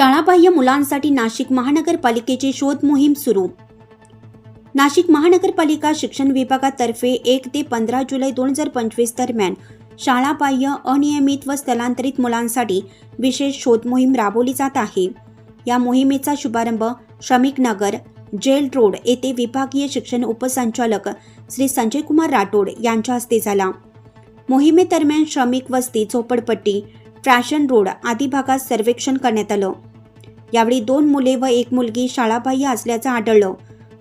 शाळाबाह्य मुलांसाठी नाशिक महानगरपालिकेची शोध मोहीम सुरू. नाशिक महानगरपालिका शिक्षण विभागातर्फे एक ते पंधरा जुलै दोन हजार पंचवीस दरम्यान शाळाबाह्य अनियमित व स्थलांतरित मुलांसाठी विशेष शोध मोहीम राबवली जात आहे. या मोहिमेचा शुभारंभ श्रमिक नगर जेल रोड येथे विभागीय शिक्षण उपसंचालक श्री संजय कुमार राठोड यांच्या हस्ते झाला. मोहिमेदरम्यान श्रमिक वस्ती झोपडपट्टी फॅशन रोड आदी भागात सर्वेक्षण करण्यात आलं. यावेळी दोन मुले व एक मुलगी शाळाबाह्य असल्याचं आढळलं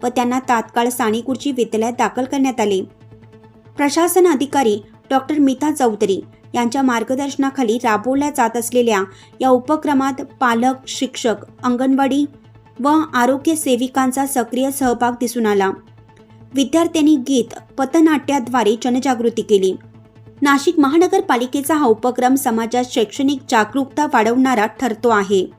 व त्यांना तात्काळ साणीकुर्ची विद्यालयात दाखल करण्यात आले. प्रशासन अधिकारी डॉक्टर मिता चौधरी यांच्या मार्गदर्शनाखाली राबवल्या जात असलेल्या या उपक्रमात पालक शिक्षक अंगणवाडी व आरोग्य सेविकांचा सक्रिय सहभाग दिसून आला. विद्यार्थ्यांनी गीत पथनाट्याद्वारे जनजागृती केली. नाशिक महानगरपालिकेचा हा उपक्रम समाजात शैक्षणिक जागरूकता वाढवणारा ठरतो आहे.